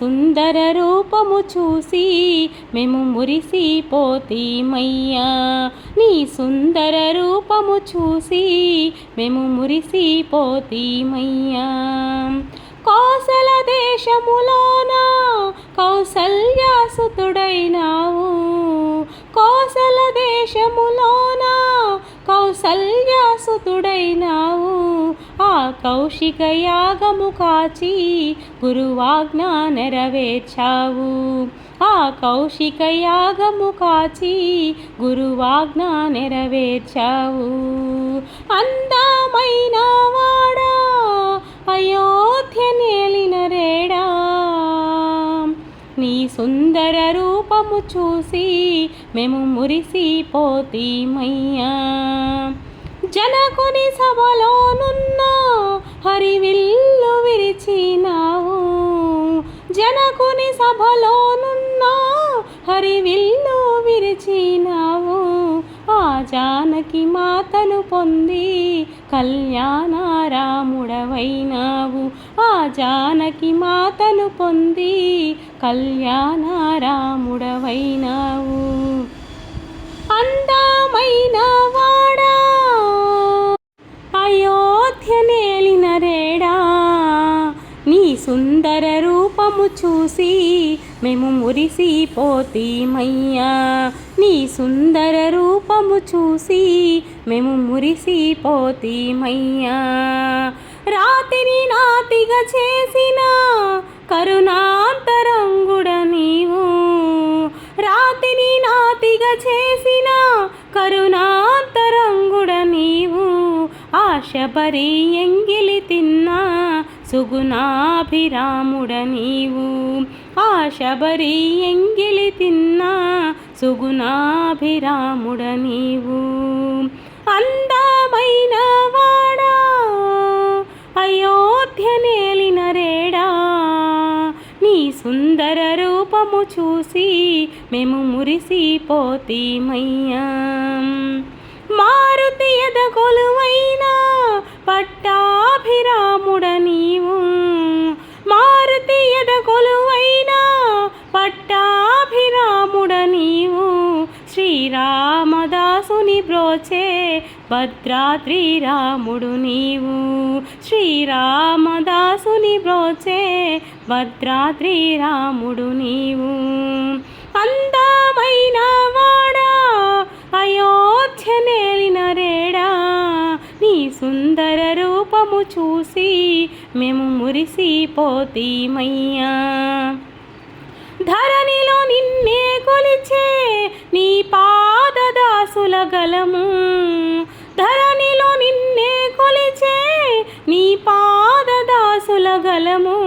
సుందర రూపము చూసి మేము మురిసిపోతీమయ్యా. నీ సుందర రూపము చూసి మేము మురిసిపోతీమయ్యా. కోసల దేశములోన కౌసల్యాసుతుడైనావు కోసల దేశములోన కౌసల్యాసుతుడైనావు కౌశిక యాగము కాచి గురువాజ్ఞ నెరవేర్చావు. ఆ కౌశిక యాగము కాచి గురువాజ్ఞ నెరవేర్చావు. అందమైన వాడా అయోధ్య నేలిన రేడా. నీ సుందర రూపము చూసి మేము మురిసిపోతీమయ్యా. జనకుని సభలోనున్న హరివిల్లు విరిచినావు. జనకుని సభలోనున్న హరివిల్లు విరిచినావు. ఆ జానకి మాతను పొంది కళ్యాణారాముడవైనావు. ఆ జానకి మాతను పొంది కళ్యాణారాముడవైనావు. అంద సుందర రూపము చూసి మేము మురిసిపోతీమయ్యా. నీ సుందర రూపము చూసి మేము మురిసిపోతీమయ్యా. రాతిని నాతిగా చేసిన కరుణాంతరంగుడ నీవు. రాతిని నాతిగా చేసిన కరుణాంతరంగుడ నీవు. ఆశబరి ఎంగిలి తిన్నా సుగుణాభిరాముడ నీవు ఆశబరి ఎంగిలి తిన్నా సుగుణాభిరాముడ నీవు అందమైన వాడా అయోధ్య నేలిన రేడా. నీ సుందర రూపము చూసి మేము మురిసిపోతీమయ్యా మారుతి ఎదగొలువైనా బ్రోచే భద్రాద్రి రాముడు నీవు. శ్రీరామదాసుని బ్రోచే భద్రాద్రి రాముడు నీవు. అందమైన వాడా అయోధ్య నేలిన రేడా నీ సుందర రూపము చూసి మేము మురిసిపోతీమయ్యా ధరణిలో నిన్నే కొలిచే నీ పా గలము ధరణిలో నిన్నే కొలిచే నీ పాదదాసుల గలము.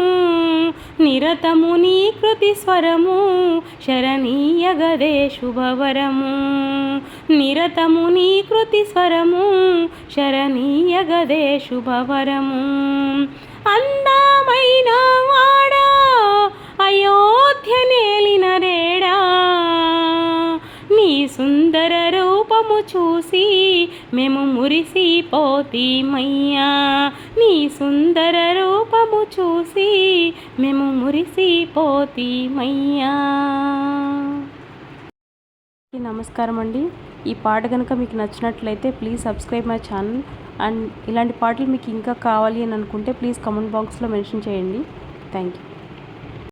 నిరతము నీ కృతి స్వరము శరణీయ గదే శుభవరము. నిరతము నీ కృతి స్వరము శరణీయ గదే శుభవరము. అందమైన వాడా అయోధ్య నేలిన రేడా. నీ సుందర చూసి మేము మురిసిపోతీమయ్యా. నీ సుందర రూపము చూసి మేము మురిసిపోతీమయ్యా. నమస్కారం అండి. ఈ పాట కనుక మీకు నచ్చినట్లయితే please subscribe my channel and ఇలాంటి పాటలు మీకు ఇంకా కావాలి అని అనుకుంటే ప్లీజ్ కమెంట్ బాక్స్లో మెన్షన్ చేయండి. Thank you.